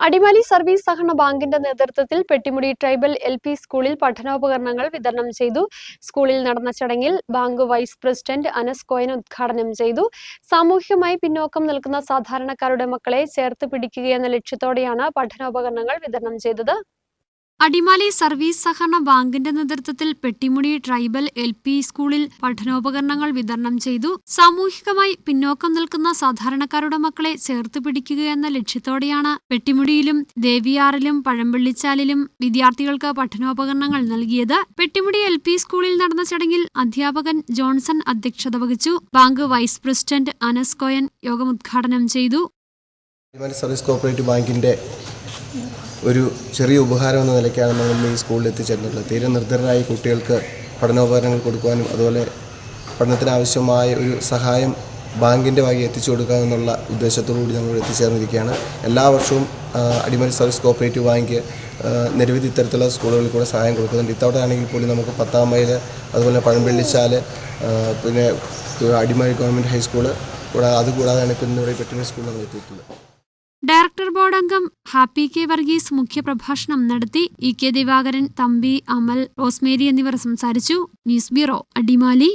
Adimali service സഹകരണ ബാങ്കിന്റെ നേതൃത്വത്തിൽ പെട്ടിമുടി ട്രൈബൽ എൽ പി സ്കൂളിൽ പഠനോപകരണങ്ങൾ വിതരണം ചെയ്തു. സ്കൂളിൽ നടന്ന ചടങ്ങിൽ bank vice president Anas Koyan ഉദ്ഘാടനം ചെയ്തു. സാമൂഹ്യമായി പിന്നോക്കം നിൽക്കുന്ന സാധാരണക്കാരുടെ മക്കളെ ചേർത്ത് പിടിക്കുകയെന്ന ലക്ഷ്യത്തോടെയാണ് പഠനോപകരണങ്ങൾ വിതരണം ചെയ്തത്. അടിമാലി സർവീസ് സഹകരണ ബാങ്കിന്റെ നേതൃത്വത്തിൽ പെട്ടിമുടി ട്രൈബൽ എൽ പി സ്കൂളിൽ പഠനോപകരണങ്ങൾ വിതരണം ചെയ്തു. സാമൂഹികമായി പിന്നോക്കം നിൽക്കുന്ന സാധാരണക്കാരുടെ മക്കളെ ചേർത്ത് പിടിക്കുകയെന്ന ലക്ഷ്യത്തോടെയാണ് പെട്ടിമുടിയിലും ദേവിയാറിലും പഴമ്പള്ളിച്ചാലിലും വിദ്യാർത്ഥികൾക്ക് പഠനോപകരണങ്ങൾ നൽകിയത്. പെട്ടിമുടി എൽ പി സ്കൂളിൽ നടന്ന ചടങ്ങിൽ അധ്യാപകൻ ജോൺസൺ അധ്യക്ഷത വഹിച്ചു. Bank vice president Anas Koyan യോഗം ഉദ്ഘാടനം ചെയ്തു. സർവീസ് ബാങ്കിന്റെ ഒരു ചെറിയ ഉപഹാരം എന്ന നിലയ്ക്കാണ് നമ്മൾ ഈ സ്കൂളിൽ എത്തിച്ചേർന്നിട്ടുള്ളത്. തീരെ നിർദ്ധരായ കുട്ടികൾക്ക് പഠനോപകരണങ്ങൾ കൊടുക്കുവാനും അതുപോലെ പഠനത്തിനാവശ്യമായ ഒരു സഹായം ബാങ്കിന്റെ വകി എത്തിച്ചു കൊടുക്കുക എന്നുള്ള ഉദ്ദേശത്തോടുകൂടി നമ്മൾ എത്തിച്ചേർന്നിരിക്കുകയാണ്. എല്ലാ വർഷവും അടിമലി സർവീസ് കോപ്പറേറ്റീവ് ബാങ്ക് നിരവധി ഇത്തരത്തിലുള്ള സ്കൂളുകളിൽ കൂടെ സഹായം കൊടുക്കുന്നുണ്ട്. ഇത്തവണ ആണെങ്കിൽ പോലും നമുക്ക് പത്താം മൈൽ അതുപോലെ പഴമ്പള്ളിച്ചാൽ പിന്നെ അടിമലി ഗവൺമെന്റ് ഹൈസ്കൂൾ കൂടാതെ അതുകൂടാതെയാണ് ഇപ്പോൾ ഇന്നിവിടെ പെട്ടിമ സ്കൂൾ നമ്മൾ എത്തിയിട്ടുള്ളത്. ഡയറക്ടർ ബോർഡ് അംഗം ഹാപ്പി കെ വർഗീസ് മുഖ്യപ്രഭാഷണം നടത്തി E K Divakaran Thampi Amal Rosemary എന്നിവർ സംസാരിച്ചു. News bureau Adimali.